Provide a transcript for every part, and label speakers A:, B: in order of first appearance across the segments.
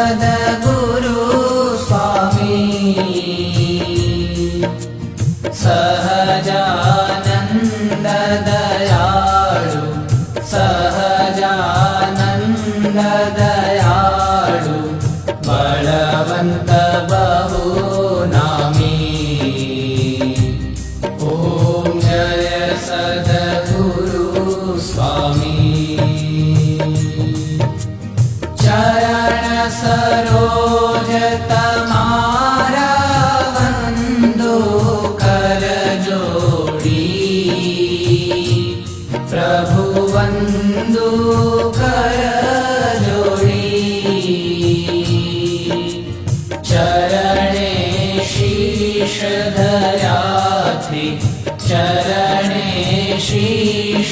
A: da da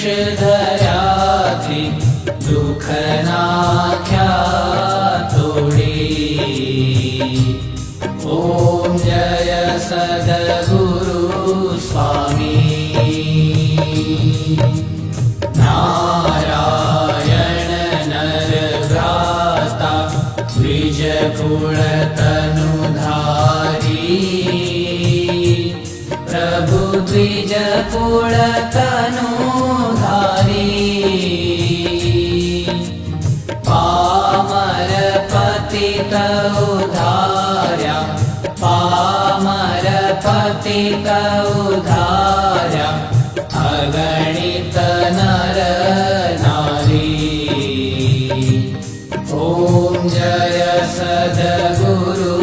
A: शीश धराथि दुःख नाख्या तोडी ॐ जय सद्गुरु स्वामी नारायण नर भ्राता द्विजकुलतनुधारी। प्रभु द्विजकुलतनुधारी उधार्या। पामर पतित उधार्या अगणित नर नारी ॐ जय सद्गुरु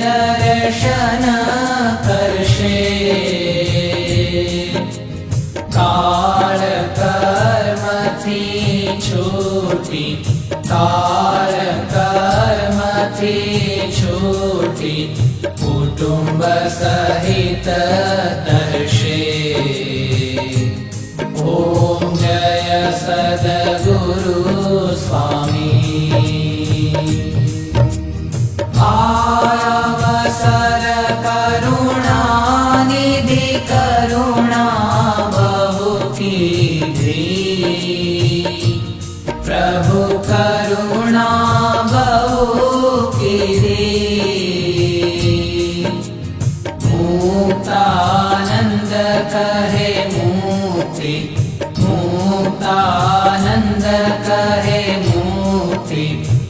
A: दर्शन करशे काळ कर्मथी छूटी कुटुंब सहित दर्शे। ॐ जय सद्गुरु स्वामी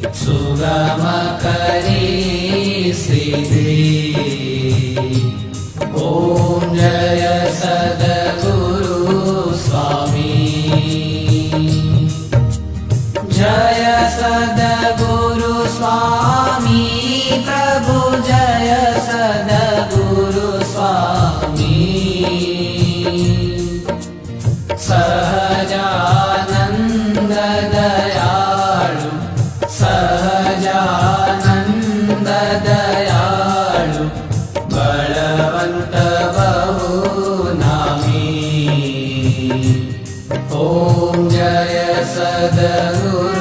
A: सुगम करी सिद्धि ॐ जय सद्गुरु स्वामी जय सद्गुरु स्वामी प्रभु जय सद्गुरु स्वामी नामी ॐ जय सद्गुरु